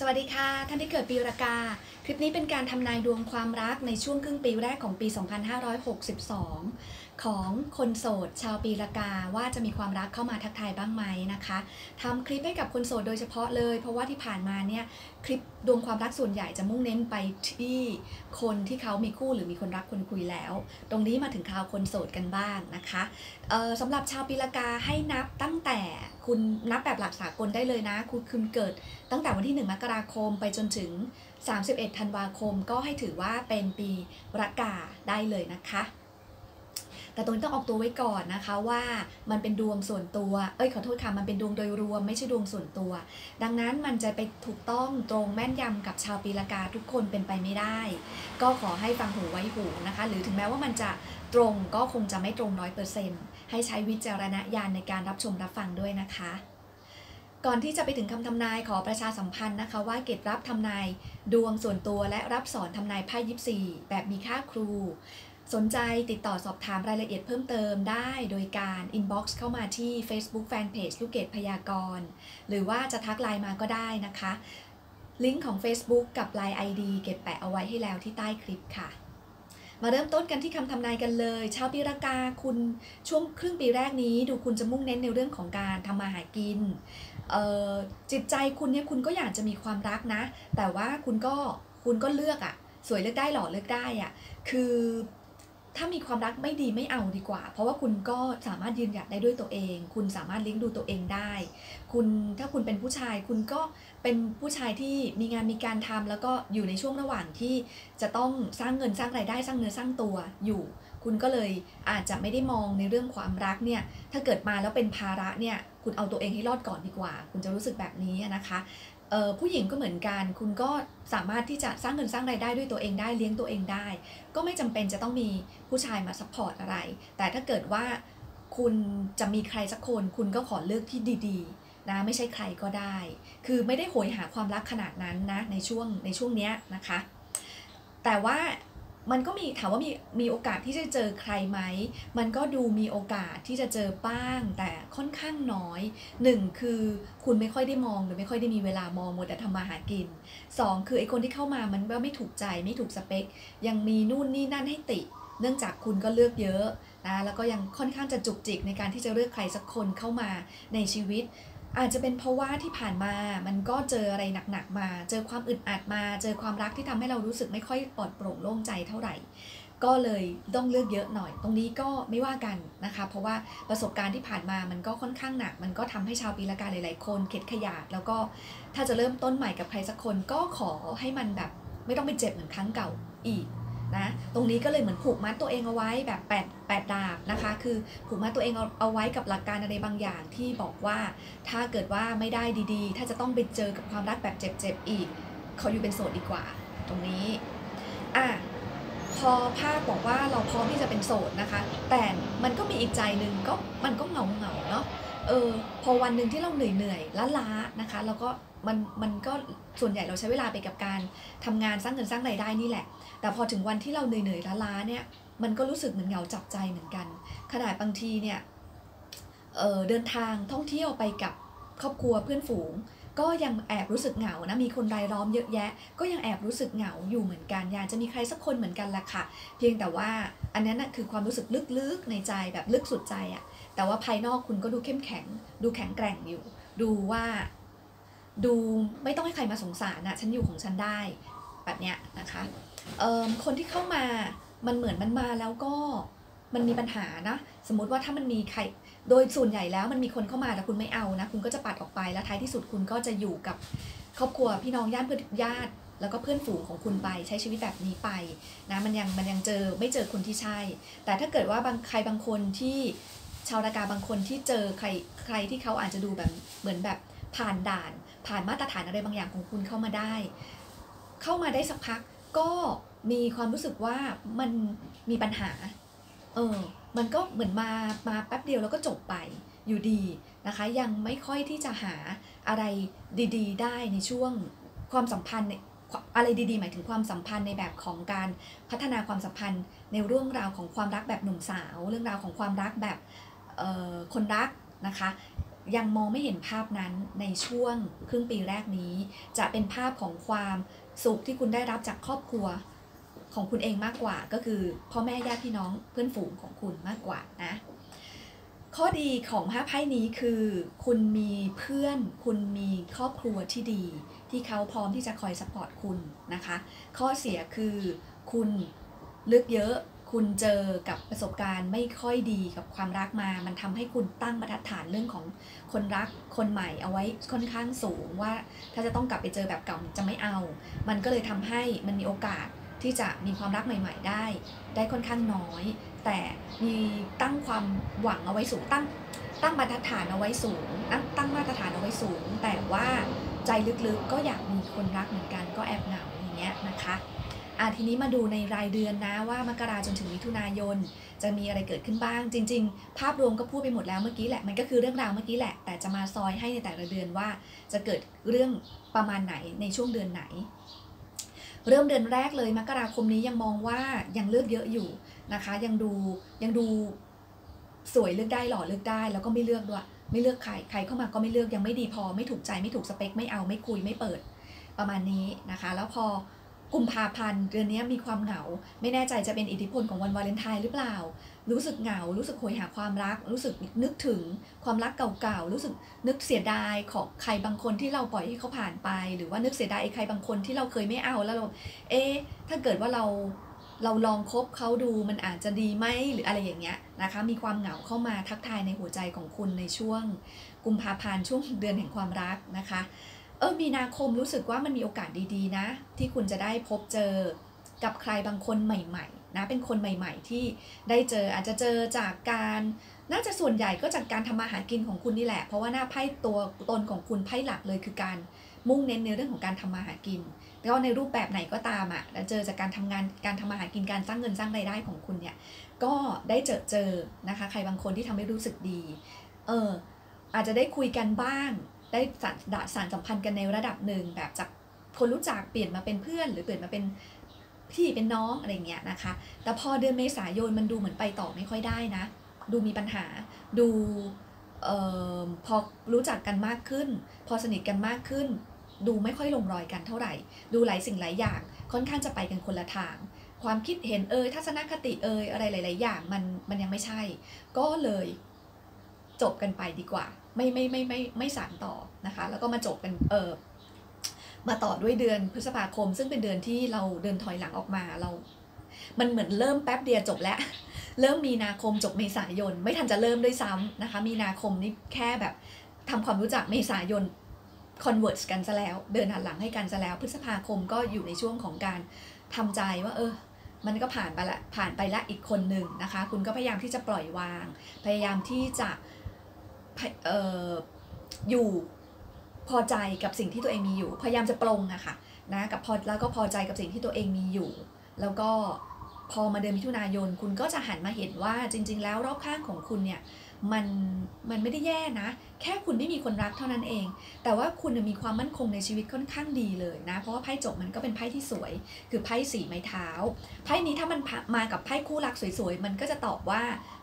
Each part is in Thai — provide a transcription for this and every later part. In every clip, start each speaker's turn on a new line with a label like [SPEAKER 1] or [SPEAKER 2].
[SPEAKER 1] สวัสดีค่ะ ท่านที่เกิดปีรากา คลิปนี้เป็นการทำนายดวงความรักในช่วงครึ่งปีแรกของปี 2562 ของคนโสดชาวปีรากาว่าจะมีความรักเข้ามาทักทายบ้างไหมนะคะทำคลิปให้กับคนโสดโดยเฉพาะเลย เพราะว่าที่ผ่านมาเนี่ยคลิปดวงความรักส่วนใหญ่จะมุ่งเน้นไปที่คนที่เขามีคู่หรือมีคนรักคนคุยแล้ว ตรงนี้มาถึงคราวคนโสดกันบ้างนะคะสำหรับชาวปีละกาให้นับตั้งแต่คุณนับแบบหลักสากลได้เลยนะ คุณคุณเกิดตั้งแต่วันที่ 1 มกราคมไปจนถึง 31 ธันวาคม ก็ให้ถือว่าเป็นปีรากาได้เลยนะคะ แต่ตรงนี้ต้องออกตัวไว้ก่อนนะคะว่ามันเป็นดวงส่วนตัว เอ้ยขอโทษค่ะ มันเป็นดวงโดยรวมไม่ใช่ดวงส่วนตัว ดังนั้นมันจะไปถูกต้องตรงแม่นยำกับชาวปีละกาทุกคนเป็นไปไม่ได้ ก็ขอให้ฟังหูไว้หูนะคะ หรือถึงแม้ว่ามันจะตรงก็คงจะไม่ตรงร้อยเปอร์เซ็นต์ให้ใช้วิจารณญาณในการรับชมรับฟังด้วยนะคะ ก่อนที่จะไปถึงคำทำนายขอประชาสัมพันธ์นะคะ ว่าเกตรับทำนายดวงส่วนตัวและรับสอนทำนายไพ่ยิปซีแบบมีค่าครู สนใจติดต่อสอบถามรายละเอียดเพิ่มเติมได้โดยการ inbox เข้ามาที่ Facebook Fanpage ลูกเกดพยากรณ์หรือว่าจะทักไลน์มาก็ได้นะคะ ลิงก์ของ Facebook กับ Line ID เก็บแปะเอาไว้ให้แล้วที่ใต้คลิปค่ะ มาเริ่มต้นกันที่คำทำนายกันเลย ชาวปีรากาคุณช่วงครึ่งปีแรกนี้ ดูคุณจะมุ่งเน้นในเรื่องของการทำมาหากินจิตใจคุณเนี่ยคุณก็อยากจะมีความรักนะ แต่ว่าคุณก็คุณก็เลือกอะสวยเลือกได้หล่อเลือกได้อะคือ ถ้ามีความรักไม่ดีไม่เอาดีกว่า เพราะว่าคุณก็สามารถยืนหยัดได้ด้วยตัวเอง คุณสามารถเลี้ยงดูตัวเองได้ คุณถ้าคุณเป็นผู้ชาย คุณก็เป็นผู้ชายที่มีงานมีการทำแล้วก็อยู่ในช่วงระหว่างที่จะต้องสร้างเงินสร้างรายได้สร้างเนื้อสร้างตัวอยู่ คุณก็เลยอาจจะไม่ได้มองในเรื่องความรักเนี่ยถ้าเกิดมาแล้วเป็นภาระเนี่ยคุณเอาตัวเองให้รอดก่อนดีกว่า คุณจะรู้สึกแบบนี้นะคะ ผู้หญิงก็เหมือนกัน คุณก็สามารถที่จะสร้างเงินสร้างรายได้ด้วยตัวเองได้เลี้ยงตัวเองได้ ก็ไม่จำเป็นจะต้องมีผู้ชายมาซัพพอร์ตอะไร แต่ถ้าเกิดว่าคุณจะมีใครสักคนคุณก็ขอเลือกที่ดีๆนะไม่ใช่ใครก็ได้ คือไม่ได้โหยหาความรักขนาดนั้นนะในช่วงในช่วงเนี้ยนะคะ แต่ว่า มันก็มีถามว่ามีมีโอกาสที่จะเจอใครไหม มันก็ดูมีโอกาสที่จะเจอบ้าง แต่ค่อนข้างน้อยหนึ่งคือคุณไม่ค่อยได้มองหรือไม่ค่อยได้มีเวลามองหมดแต่ทำมาหากินสองคือไอ้คนที่เข้ามามันก็ไม่ถูกใจไม่ถูกสเปค ยังมีนู่นนี่นั่นให้ติ เนื่องจากคุณก็เลือกเยอะนะแล้วก็ยังค่อนข้างจะจุกจิกในการที่จะเลือกใครสักคนเข้ามาในชีวิต อาจจะเป็นเพราะว่าที่ผ่านมามันก็เจออะไรหนักๆมา เจอความอึดอัดมา เจอความรักที่ทำให้เรารู้สึกไม่ค่อยปลอดโปร่งโล่งใจเท่าไหร่ ก็เลยต้องเลือกเยอะหน่อย ตรงนี้ก็ไม่ว่ากันนะคะ เพราะว่าประสบการณ์ที่ผ่านมามันก็ค่อนข้างหนัก มันก็ทำให้ชาวปีละกาหลายๆคนเข็ดขยาด แล้วก็ถ้าจะเริ่มต้นใหม่กับใครสักคนก็ขอให้มันแบบไม่ต้องไปเจ็บเหมือนครั้งเก่าอีก นะตรงนี้ก็เลยเหมือนผูกมัดตัวเองเอาไว้แบบแปดแปดดาบนะคะ คือผูกมัดตัวเองเอาเอาไว้กับหลักการอะไรบางอย่างที่บอกว่าถ้าเกิดว่าไม่ได้ดีๆ ถ้าจะต้องไปเจอกับความรักแบบเจ็บๆอีกเขาอยู่เป็นโสดดีกว่า ตรงนี้อะพอภาคบอกว่าเราพร้อมที่จะเป็นโสดนะคะ แต่มันก็มีอีกใจหนึ่งก็มันก็เหงาเหงาเนาะ เออพอวันหนึ่งที่เราเหนื่อยเหนื่อยล้าๆนะคะแล้วก็มันมันก็ส่วนใหญ่เราใช้เวลาไปกับการทำงานสร้างเงินสร้างรายได้นี่แหละ แต่พอถึงวันที่เราเหนื่อยๆล้าๆเนี่ยมันก็รู้สึกเหมือนเหงาจับใจเหมือนกัน ขนาดบางทีเนี่ยเเดินทางท่องเที่ยวไปกับครอบครัวเพื่อนฝูง ก็ยังแอบรู้สึกเหงานะมีคนรายล้อมเยอะแยะ ก็ยังแอบรู้สึกเหงาอยู่เหมือนกันอยากจะมีใครสักคนเหมือนกันแหละค่ะ เพียงแต่ว่าอันนั้นนะคือความรู้สึกลึกๆในใจแบบลึกสุดใจอะ แต่ว่าภายนอกคุณก็ดูเข้มแข็ง ดูแข็งแกร่งอยู่ ดูว่าดูไม่ต้องให้ใครมาสงสารนะฉันอยู่ของฉันได้แบบเนี้ยนะคะคนที่เข้ามามันเหมือนมันมาแล้วก็มันมีปัญหานะ สมมติว่าถ้ามันมีใคร โดยส่วนใหญ่แล้วมันมีคนเข้ามาแต่คุณไม่เอานะ คุณก็จะปัดออกไปแล้วท้ายที่สุดคุณก็จะอยู่กับครอบครัวพี่น้องญาติเพื่อนญาติ แล้วก็เพื่อนฝูงของคุณไปใช้ชีวิตแบบนี้ไปนะมันยังมันยังเจอไม่เจอคนที่ใช่ แต่ถ้าเกิดว่าบางใครบางคนที่ ชาวรากาบางคนที่เจอใครใครที่เขาอาจจะดูแบบเหมือนแบบผ่านด่าน ผ่านมาตรฐานอะไรบางอย่างของคุณเข้ามาได้ เข้ามาได้สักพักก็มีความรู้สึกว่ามันมีปัญหา เออ มันก็เหมือนมา มาแป๊บเดียวแล้วก็จบไปอยู่ดีนะคะ ยังไม่ค่อยที่จะหาอะไรดี ๆ ได้ในช่วงความสัมพันธ์อะไรดีๆ หมายถึงความสัมพันธ์ในแบบของการพัฒนาความสัมพันธ์ในเรื่องราวของความรักแบบหนุ่มสาว เรื่องราวของความรักแบบ คนรักนะคะยังมองไม่เห็นภาพนั้นในช่วงครึ่งปีแรกนี้ จะเป็นภาพของความสุขที่คุณได้รับจากครอบครัวของคุณเองมากกว่า ก็คือพ่อแม่ญาติพี่น้องเพื่อนฝูงของคุณมากกว่านะข้อดีของภาพไพ่นี้คือ คุณมีเพื่อน คุณมีครอบครัวที่ดี ที่เขาพร้อมที่จะคอยสปอร์ตคุณนะคะ ข้อเสียคือคุณลึกเยอะ คุณเจอกับประสบการณ์ไม่ค่อยดีกับความรักมา มันทำให้คุณตั้งบรรทัดฐานเรื่องของคนรักคนใหม่เอาไว้ค่อนข้างสูงว่า ถ้าจะต้องกลับไปเจอแบบเก่าจะไม่เอา มันก็เลยทำให้มันมีโอกาสที่จะมีความรักใหม่ ๆ ได้ ได้ค่อนข้างน้อย แต่มีตั้งความหวังเอาไว้สูงตั้งตั้งมาตรฐานเอาไว้สูงตั้งตั้งมาตรฐานเอาไว้สูง แต่ว่าใจลึกๆก็อยากมีคนรักเหมือนกันก็แอบเหงาอย่างเงี้ยนะคะ อะทีนี้มาดูในรายเดือนนะว่ามกราจนถึงมิถุนายน จะมีอะไรเกิดขึ้นบ้าง จริง ๆ ภาพรวมก็พูดไปหมดแล้วเมื่อกี้แหละมันก็คือเรื่องราวเมื่อกี้แหละ แต่จะมาซอยให้ในแต่ละเดือนว่าจะเกิดเรื่องประมาณไหนในช่วงเดือนไหน เริ่มเดือนแรกเลยมกราคมนี้ยังมองว่ายังเลือกเยอะอยู่นะคะ ยังดูยังดูสวยเลือกได้หล่อเลือกได้ แล้วก็ไม่เลือกด้วยไม่เลือกใครใครเข้ามาก็ไม่เลือกยังไม่ดีพอไม่ถูกใจไม่ถูกสเปคไม่เอาไม่คุยไม่เปิดประมาณนี้นะคะ แล้วพอ กุมภาพันธ์เดือนนี้มีความเหงา ไม่แน่ใจจะเป็นอิทธิพลของวันวาเลนไทน์หรือเปล่า รู้สึกเหงา รู้สึกโหยหาความรัก รู้สึกนึกถึงความรักเก่าๆ รู้สึกนึกเสียดายของใครบางคนที่เราปล่อยให้เขาผ่านไป หรือว่านึกเสียดายใครบางคนที่เราเคยไม่เอาแล้วเราเอ๊ะถ้าเกิดว่าเราเราลองคบเขาดูมันอาจจะดีไหมหรืออะไรอย่างเงี้ยนะคะ มีความเหงาเข้ามาทักทายในหัวใจของคุณในช่วง กุมภาพันธ์ช่วงเดือนแห่งความรักนะคะ เออมีนาคมรู้สึกว่ามันมีโอกาสดีๆ นะ ที่คุณจะได้พบเจอกับใครบางคนใหม่ๆนะเป็นคนใหม่ ๆ ที่ได้เจออาจจะเจอจากการน่าจะส่วนใหญ่ก็จากการทำมาหากินของคุณนี่แหละ เพราะว่าหน้าไพ่ตัวตนของคุณไพ่หลักเลยคือการมุ่งเน้นในเรื่องของการทำมาหากินแล้วในรูปแบบไหนก็ตามอะ่ะแล้วเจอจากการทำงานการทำมาหากินการสร้างเงินสร้างรายได้ของคุณเนี่ยก็ได้เจอเจอนะคะ ใครบางคนที่ทำให้รู้สึกดีเอออาจจะได้คุยกันบ้าง ได้สารสารสัมพันธ์กันในระดับหนึ่งแบบจากคนรู้จักเปลี่ยนมาเป็นเพื่อน หรือเปลี่ยนมาเป็นพี่เป็นน้องอะไรเงี้ยนะคะ แต่พอเดือนเมษายนมันดูเหมือนไปต่อไม่ค่อยได้นะ ดูมีปัญหา ดูออพอรู้จักกันมากขึ้น พอสนิทกันมากขึ้น ดูไม่ค่อยลงรอยกันเท่าไหร่ ดูหลายสิ่งหลายอย่าง ค่อนข้างจะไปกันคนละทาง ความคิดเห็นเอ่ยทัศนคติเอ่ยอะไรหลาย ๆ อย่างมันมันยังไม่ใช่ ก็เลยจบกันไปดีกว่า ไม่ไม่ไม่ไม่ไม่สานต่อนะคะ แล้วก็มาจบกันเออมาต่อด้วยเดือนพฤษภาคม ซึ่งเป็นเดือนที่เราเดินถอยหลังออกมาเรา มันเหมือนเริ่มแป๊บเดียวจบแล้วเริ่มมีนาคมจบเมษายน ไม่ทันจะเริ่มด้วยซ้ำนะคะ มีนาคมนี่แค่แบบทำความรู้จักเมษายนคอนเวิร์สกันซะแล้ว เดินหันหลังให้กันซะแล้ว พฤษภาคมก็อยู่ในช่วงของการทำใจว่า เออ มันก็ผ่านไปละผ่านไปละอีกคนหนึ่งนะคะ คุณก็พยายามที่จะปล่อยวาง พยายามที่จะ อออยู่พอใจกับสิ่งที่ตัวเองมีอยู่ พยายามจะปรงอะค่ะนะกับพอแล้วก็พอใจกับสิ่งที่ตัวเองมีอยู่ แล้วก็ พอมาเดือนมิถุนายนคุณก็จะหันมาเห็นว่าจริง ๆ แล้วรอบข้างของคุณเนี่ยมันมันไม่ได้แย่นะ แค่คุณไม่มีคนรักเท่านั้นเอง แต่ว่าคุณมีความมั่นคงในชีวิตค่อนข้างดีเลยนะ เพราะว่าไพ่จบมันก็เป็นไพ่ที่สวย คือไพ่สีไม้เท้า ไพ่นี้ถ้ามันมากับไพ่คู่รักสวยๆ มันก็จะตอบว่า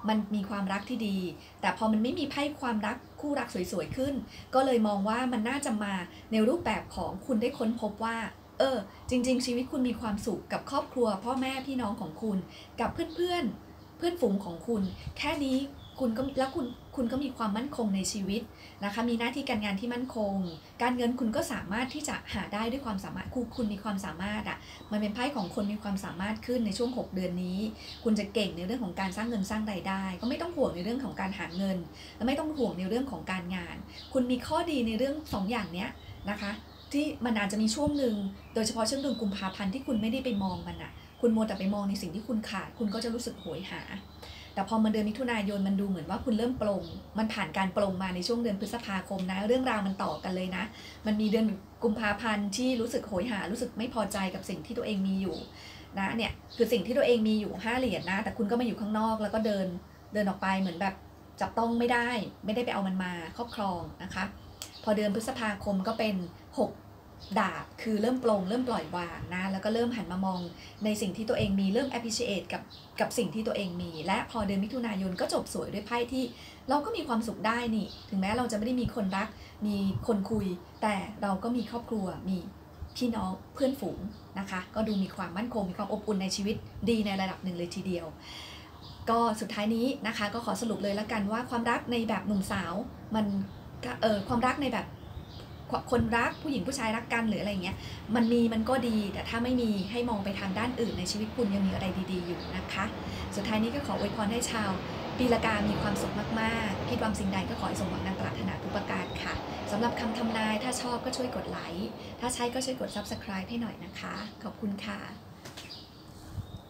[SPEAKER 1] มันมีความรักที่ดี แต่พอมันไม่มีไพ่ความรักคู่รักสวยๆขึ้น ก็เลยมองว่ามันน่าจะมาในรูปแบบของคุณได้ค้นพบว่า เออ จริง ๆ ชีวิตคุณมีความสุขกับครอบครัว พ่อแม่พี่น้องของคุณ กับเพื่อนๆเพื่อนฝูงของคุณ แค่นี้คุณก็แล้วคุณคุณก็มีความมั่นคงในชีวิตนะคะ มีหน้าที่การงานที่มั่นคง การเงินคุณก็สามารถที่จะหาได้ด้วยความสามารถคุณคุณมีความสามารถอะ่ะ มันเป็นไพ่ของคนมีความสามารถขึ้นในช่วง 6 เดือนนี้ คุณจะเก่งในเรื่องของการสร้างเงินสร้างรายได้ ก็ไม่ต้องห่วงในเรื่องของการหาเงิน และไม่ต้องห่วงในเรื่องของการงาน คุณมีข้อดีในเรื่อง2ออย่างเนี้ยนะคะ ที่มันอาจจะมีช่วงหนึ่งโดยเฉพาะช่วงเดือนกุมภาพันธ์ที่คุณไม่ได้ไปมองมันอะคุณโมแต่ไปมองในสิ่งที่คุณขาด คุณก็จะรู้สึกโหยหา แต่พอมาเดือนมิถุนายนมันดูเหมือนว่าคุณเริ่มปลง มันผ่านการปลงมาในช่วงเดือนพฤษภาคมนะ เรื่องราวมันต่อกันเลยนะ มันมีเดือนกุมภาพันธ์ที่รู้สึกโหยหา รู้สึกไม่พอใจกับสิ่งที่ตัวเองมีอยู่นะเนี่ยคือสิ่งที่ตัวเองมีอยู่ห้าเหรียญนะแต่คุณก็มาอยู่ข้างนอกแล้วก็เดินเดินออกไปเหมือนแบบจับต้องไม่ได้ ไม่ได้ไปเอามันมาครอบครองนะคะ พอเดือนพฤษภาคมก็เป็น 6 ดาบคือเริ่มปลงเริ่มปล่อยวางนะแล้วก็เริ่มหันมามองในสิ่งที่ตัวเองมีเริ่ม appreciate กับกับสิ่งที่ตัวเองมี และพอเดือนมิถุนายนก็จบสวยด้วยไพ่ที่ เราก็มีความสุขได้นี่ ถึงแม้เราจะไม่ได้มีคนรัก มีคนคุย แต่เราก็มีครอบครัวมีพี่น้องเพื่อนฝูงนะคะ ก็ดูมีความมั่นคงมีความอบอุ่นในชีวิตดีในระดับหนึ่งเลยทีเดียว ก็สุดท้ายนี้นะคะ ก็ขอสรุปเลยล้วกันว่าความรักในแบบหนุ่มสาวมันเออความรักในแบบ คนรักผู้หญิงผู้ชายรักกันหรืออะไรเงี้ยมันมีมันก็ดี แต่ถ้าไม่มีให้มองไปทางด้านอื่นในชีวิตคุณยังมีอะไรดีๆอยู่นะคะ สุดท้ายนี้ก็ขออวยพรให้ชาวปีละกามีความสุขมากๆ คิดหวังสิ่งใดก็ขอให้สมหวังดังปรารถนาทุกประการค่ะสำหรับคำทำนายถ้าชอบก็ช่วยกดไลค์ถ้าใช้ก็ช่วยกด subscribe ให้หน่อยนะคะ ขอบคุณค่ะ